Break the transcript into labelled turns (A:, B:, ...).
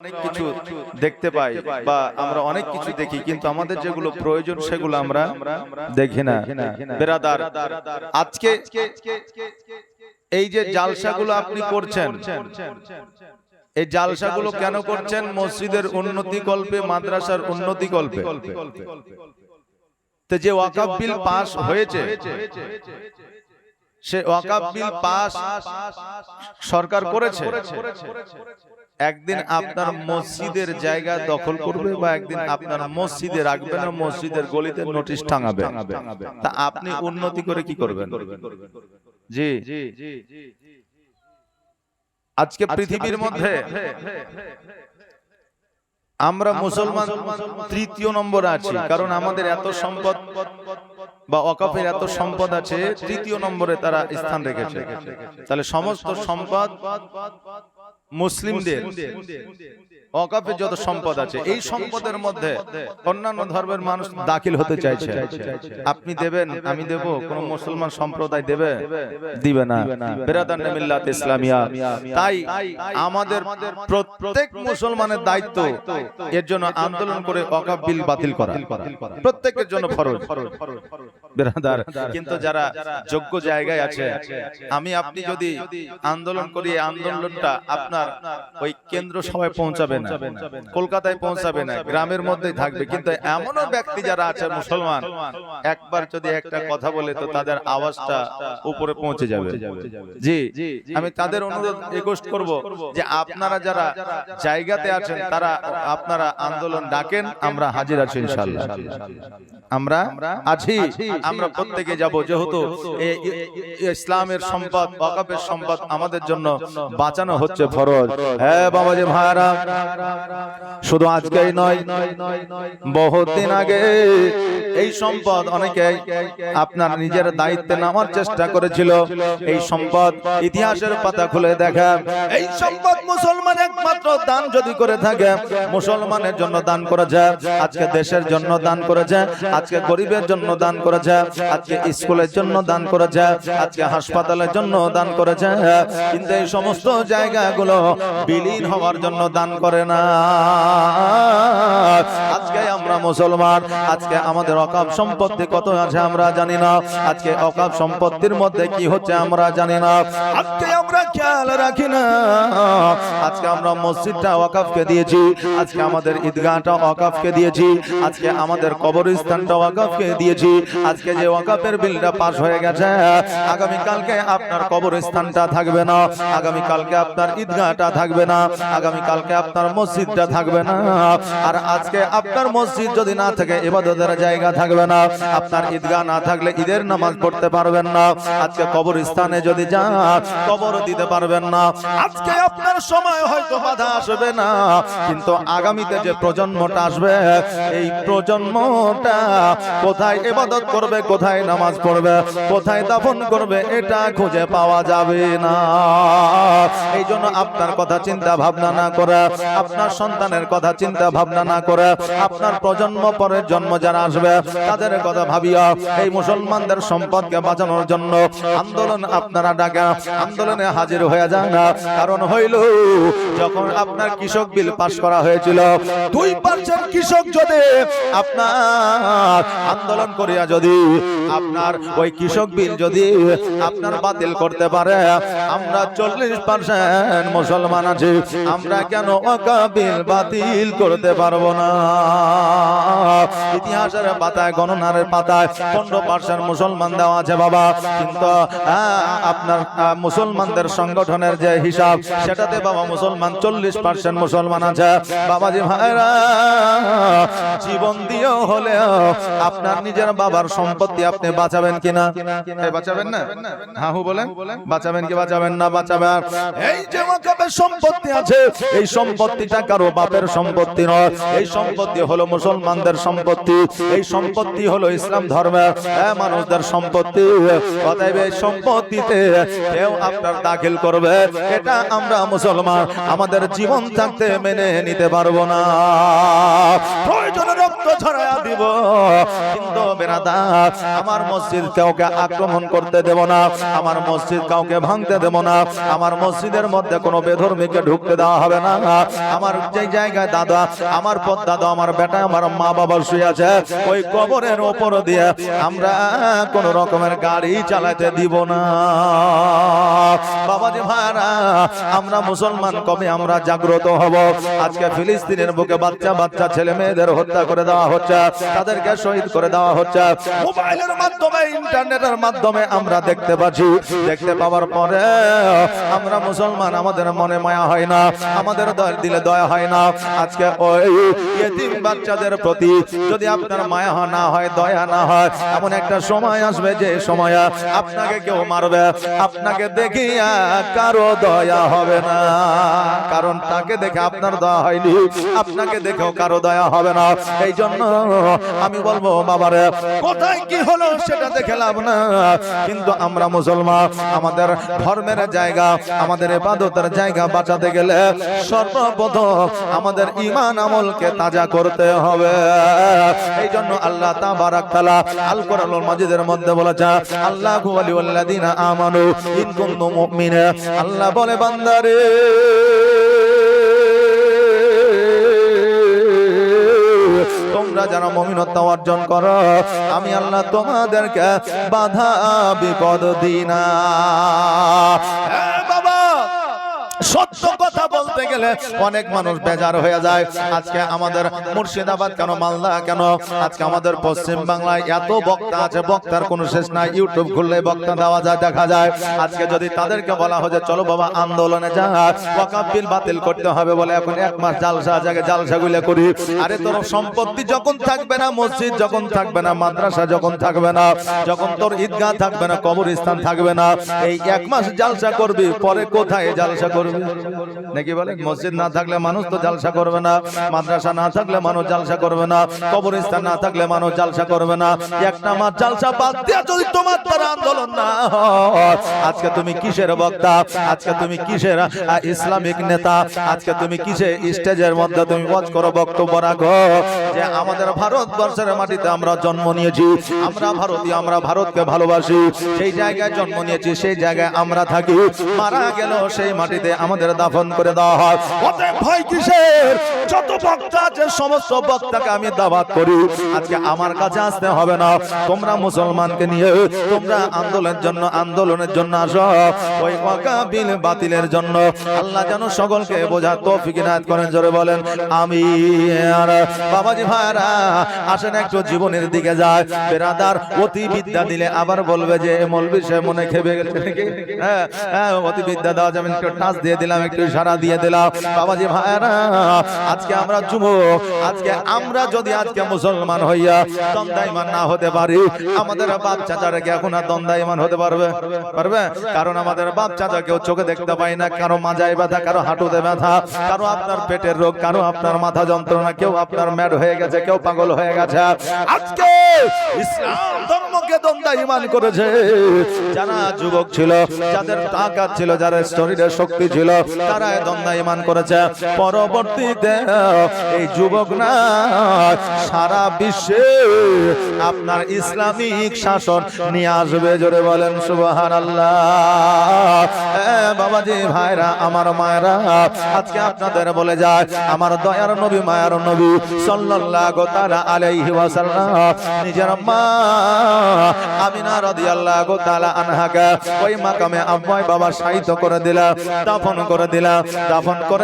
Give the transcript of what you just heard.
A: অনেক কিছু দেখতে পাই বা আমরা অনেক কিছু দেখি কিন্তু আমাদের যেগুলো প্রয়োজন সেগুলো আমরা দেখি না। বেরাদার আজকে এই যে জালসাগুলো আপনি করছেন এই জালসাগুলো কেন করছেন? মসজিদের উন্নতি কল্পে মাদ্রাসার উন্নতি কল্পে। তো যে ওয়াকাফ বিল পাস হয়েছে সে ওয়াকাফ বিল পাস সরকার করেছে। একদিন আপনার মসজিদের জায়গা দখল করবে বা একদিন আপনার মসজিদে রাখবে না মসজিদের গলিতে নোটিশ টাঙাবে। তা আপনি উন্নতি করে কি করবেন? জি। আজকে পৃথিবীর মধ্যে আমরা মুসলমান তৃতীয় নম্বরে আছি কারণ আমাদের এত সম্পদ বা অকাফের এত সম্পদ আছে তৃতীয় নম্বরে তারা স্থান রেখেছে। তাহলে সমস্ত সম্পদ মুসলিমদের। অকাপে যত সম্পদ আছে এই সম্পদের মধ্যে অন্যান্য ধর্মের মানুষ দাখিল হতে চাইছে। আপনি দেবেন আমি দেব কোন মুসলমান সম্প্রদায় দেবে? দিবে না। বেরাদান মিল্লাত ইসলামিয়া। তাই আমাদের প্রত্যেক মুসলমানের দায়িত্ব এর জন্য আন্দোলন করে অকাপ বিল বাতিল করা। প্রত্যেকের জন্য ফরজ। বেরাদার কিন্তু যারা যোগ্য জায়গায় আছে আমি আপনি যদি আন্দোলন করি আন্দোলনটা আপনার ওই কেন্দ্র সভায় পৌঁছাবে না কলকাতায় পৌঁছাবে না গ্রামের মধ্যেই থাকবে। কিন্তু এমনও ব্যক্তি যারা আছে মুসলমান একবার যদি একটা কথা বলে তো তাদের আওয়াজটা উপরে পৌঁছে যাবে। জি আমি তাদের অনুরোধ রিকোয়েস্ট করব যে আপনারা যারা জায়গাতে আছেন তারা আপনারা আন্দোলন ডাকেন আমরা হাজির আছি ইনশাআল্লাহ। আমরা আছি। আমরা প্রত্যেকে যাব যেহেতু ইসলামের সম্পদ ওয়াকাফের সম্পদ আমাদের জন্য বাঁচানো হচ্ছে ফরজ। হ্যাঁ বাবাজি ভাইরা শুধু আজকেই নয় বহুদিন আগে এই সম্পদ অনেকে আপনার নিজের দায়িত্বে নামার চেষ্টা করেছিল। এই সম্পদ ইতিহাসের পাতা খুলে দেখা এই সম্পদ মুসলমান একমাত্র দান যদি করে থাকে মুসলমানের জন্য দান করা যায় আজকে দেশের জন্য দান করে যায় আজকে গরিবের জন্য দান করে যায় আজকে স্কুলের জন্য দান করা যা, আজকে হাসপাতালের জন্য দান করা যা, কিন্তু এই সমস্ত জায়গাগুলো বিলীন হওয়ার জন্য দান করে না। মুসলমান আজকে আমাদের অকাপ সম্পত্তি কত আছে আমরা জানি না। আজকে অকাপ সম্পত্তির মধ্যে কি হচ্ছে আমরা জানি না। আজকে আমরা খেয়াল রাখি না। আজকে আমরা মসজিদটা ওয়াকাফকে দিয়েছি। আজকে আমাদের ঈদগাহটা ওয়াকাফকে দিয়েছি। আজকে আমাদের কবরস্থানটা ওয়াকাফকে দিয়েছি। আজকে যে ওয়াকাফের বিলটা পাস হয়ে গেছে আগামী কালকে আপনার কবরস্থানটা থাকবে না। আগামী কালকে আপনার ঈদগাহটা থাকবে না। আগামী কালকে আপনার মসজিদটা থাকবে না। আর আজকে আপনার মসজিদ যদি না থাকে ইবাদতের জায়গা থাকবে না, আপনার ঈদগাহ না থাকলে ঈদের নামাজ পড়তে পারবেন না। আজকে কবরস্থানে যদি যান, কবর দিতে পারবেন না। আজকে আপনার সময় হয়তো বাধা আসবে না, কিন্তু আগামীতে যে প্রজন্মটা আসবে, এই প্রজন্মটা কোথায় এবাদত করবে, কোথায় নামাজ পড়বে, কোথায় দাফন করবে, এটা খুঁজে পাওয়া যাবে না। এই জন্য আপনার কথা চিন্তা ভাবনা না করে, আপনার সন্তানের কথা চিন্তা ভাবনা না করে, আপনার প্রজন্ম পরের জন্ম যারা আসবে, তাদের কথা ভাবিয়া এই মুসলমানদের সম্পদকে বাঁচানোর জন্য আন্দোলন আপনারা ডাকা, আন্দোলনে হাজির হয়ে যান। কারণ হইল, যখন আপনার কৃষক বিল পাশ করা হয়েছিল, দুই পার্সেন্ট কৃষক যদি আপনার আন্দোলন করিয়া যদি আপনার ওই কৃষক বিল যদি আপনার বাতিল করতে পারে, আমরা চল্লিশ পার্সেন্ট মুসলমান আছি, আমরা কেন বিল বাতিল করতে পারব না? ইতিহাসের পাতায়, গণনার পাতায় পনেরো পার্সেন্ট মুসলমান দেওয়া আছে বাবা। কিন্তু আপনার মুসলমানদের সংগঠনের যে হিসাব, সেটাতে বাবা মুসলমান চল্লিশ পার্সেন্ট মুসলমান আছে। বাবাজি ভাইরা, জীবন দিয়েও হলেও আপনার নিজের বাবার সম্পত্তি আপনি বাঁচাবেন কিনা? বাঁচাবেন না? হাহু বলেন। বাঁচাবেন কি বাঁচাবেন না বাঁচাবেন? এই যে সম্পত্তি আছে, এই সম্পত্তিটা কারও বাপের সম্পত্তি নয়। এই সম্পত্তি হলো মুসলমানদের সম্পত্তি। এই সম্পত্তি হলো ইসলাম ধর্মের মানুষদের সম্পত্তি। অতএব এই সম্পত্তিতে কেউ আপনার দাখিল করবে। এটা আমরা মুসলমান। আমাদের জীবন থাকতে মেনে নিতে পারব না। প্রয়োজনে রক্ত ছড়াইয়া দিব। কিন্তু বেরাদার আমার মসজিদ কাউকে আক্রমণ করতে দেব না। আমার মসজিদ কাউকে ভাঙতে দেব না। আমার মসজিদের মধ্যে কোনো বেধর্মীকে ঢুকতে দেওয়া হবে না। আমার যে জায়গায় দাদা, আমার পদ দাদা, আমার বেটা, আমার মা বাবা শুয়ে আছে, ওই কবরের ওপর দিয়ে আমরা কোন রকমের গাড়ি চালাতে দিব না। বাবাজি ভাইরা, আমরা মুসলমান কবে আমরা জাগ্রত হব? আজকে ফিলিস্তিনের বুকে বাচ্চা বাচ্চা ছেলে মেয়েদের হত্যা করে দেওয়া হচ্ছে, তাদেরকে শহীদ করে দেওয়া হচ্ছে। মোবাইলের মাধ্যমে, ইন্টারনেটের মাধ্যমে আমরা দেখতে পাচ্ছি। দেখতে পাওয়ার পরে আমরা মুসলমান, আমাদের মনে মায়া হয় না, আমাদের দয়া- দিলে দয়া হয় না। আজকে ওই ইয়েতিম বাচ্চাদের প্রতি যদি আপনার মায়া না হয়, দয়া না হয়, এমন একটা সময় আসবে যে সময় আপনাকে কেউ মারবে। আপনাকে দেখিয়া কারও দয়া হবে না। কারণ তাকে দেখে আপনার দয়া হয়নি, আপনাকে দেখেও কারও দয়া হবে না। এই জন্য আমি বলব, বাবারে, কোথায় কি হলো সেটা দেখে লাভ না। কিন্তু আমরা মুসলমান, আমাদের ধর্মের জায়গা, আমাদের এবাদতের জায়গা বাঁচাতে গেলে সর্বপ্রথম আমাদের ইমান আমলকে তাজা করতে হবে। এই জন্য আল্লাহ তাবারাক আল কোরআনুল মাজিদের মধ্যে বলেছে আল্লাহু ওয়ালিউল্লাযিনা আমানু ইন আল্লাহ বলে, বান্দারে যারা মমিনত্ব অর্জন করো। আমি আল্লাহ তোমাদেরকে বাধা বিপদ দিনা সত্য কথা বলতে গেলে অনেক মানুষ বেজার হয়ে যায়। আজকে আমাদের মুর্শিদাবাদ কেন, মালদা কেন? আজকে আমাদের পশ্চিম বাংলায় এত বক্তা আছে, বক্তার কোনো শেষ নাই। ইউটিউব খুললে বক্তা দেওয়া যায়, দেখা যায়। আজকে যদি তাদেরকে বলা হয় যে, চলো বাবা, আন্দোলনে যা বাতিল করতে হবে বলে এখন এক মাস জালসা জায়গায় জালসা গুলো করি। আরে তোর সম্পত্তি যখন থাকবে না, মসজিদ যখন থাকবে না, মাদ্রাসা যখন থাকবে না, যখন তোর ঈদগাহ থাকবে না, কবরস্থান থাকবে না, এই এক মাস জালসা করবি, পরে কোথায় জালসা করবি? নাকি বলে, মসজিদ না থাকলে মানুষ তো জালসা করবে না, মাদ্রাসা না থাকলে মানুষ জালসা করবে না, কবরস্থান না থাকলে মানুষ জালসা করবে না। একটা মাস জালসা বাদ দিয়ে যদি তোমার দ্বারা আন্দোলন না আজকে তুমি কিসের বক্তা? আজকে তুমি কিসের ইসলামিক নেতা? আজকে তুমি কিসে স্টেজের মধ্যে তুমি বজ করো, বক্তব্য রাখো? যে আমাদের ভারতবর্ষের মাটিতে আমরা জন্ম নিয়েছি, আমরা ভারতীয়, আমরা ভারতকে ভালোবাসি। সেই জায়গায় জন্ম নিয়েছি, সেই জায়গায় আমরা থাকি। মারা গেল সেই মাটিতে আমাদের দাফন করে দেওয়া হয়। অতএব ভয় কিসের? যত বক্তা আছে, সমস্ত বক্তাকে আমি দাওয়াত করি। আজকে আমার কাছে আসতে হবে না। তোমরা মুসলমানকে নিয়ে, তোমরা আন্দোলনের জন্য আন্দোলনের জন্য আসো। ওই বাতিলের জন্য। আল্লাহ যেন সকলকে বোঝা তৌফিক ইনায়াত করেন, জোরে বলেন আমি আর বাবাজি ভাইরা আসেন একটু জীবনের দিকে যায়। বেরাদার অতি বিদ্যা দিলে আবার বলবে যে মলবি সে মনে খেপে গেছে হ্যাঁ হ্যাঁ অতি বিদ্যা দেওয়া যাবে একটু টাচ দিয়ে দিলাম, একটু সারা দিয়ে দিলাম। বাবাজি ভাইরা আজকে আমরা যুবক, আজকে আমরা যদি আজকে মুসলমান হইয়া না হতে পারি, আমাদের বাপ চাচারা কি এখন আর হতে পারবে? পারবে? কারণ আমাদের বাপ চাচা কেউ চোখে দেখতে পাই না, কারও মাজায় ব্যথা, কারও হাঁটুতে ব্যথা, কারও আপনার পেটের রোগ, কারও আপনার মাথা যন্ত্রণা, কেউ আপনার ম্যাড হয়ে গেছে, কেউ পাগল হয়ে গেছে। আজকে ইসলাম ধর্মকে দন্দাইমান করেছে। যারা যুবক ছিল, যাদের তাকাত ছিল, যাদের শরীরে শক্তি ছিল তারা এই দন্দাইমান করেছে। পরবর্তীতে এই যুবক না, সারা বিশ্বে আপনার ইসলামিক শাসন নিয়ে আসবে, জোরে বলেন সুবাহান আল্লাহ বাবাজি ভাইরা, আমার মায়েরা, আজকে আপনাদের বলে যায়, আমার দয়ার নবী, মায়ার নবী, সাল্লাল্লাহু তাআলা আলাইহি ওয়াসাল্লাম, নিজের মা আমিনা রাদিয়াল্লাহু তাআলা আনহাকে ওই মাকামে আব্বাই বাবা শায়িত করে দিলা, দাফন করে দিলা, দাফন করে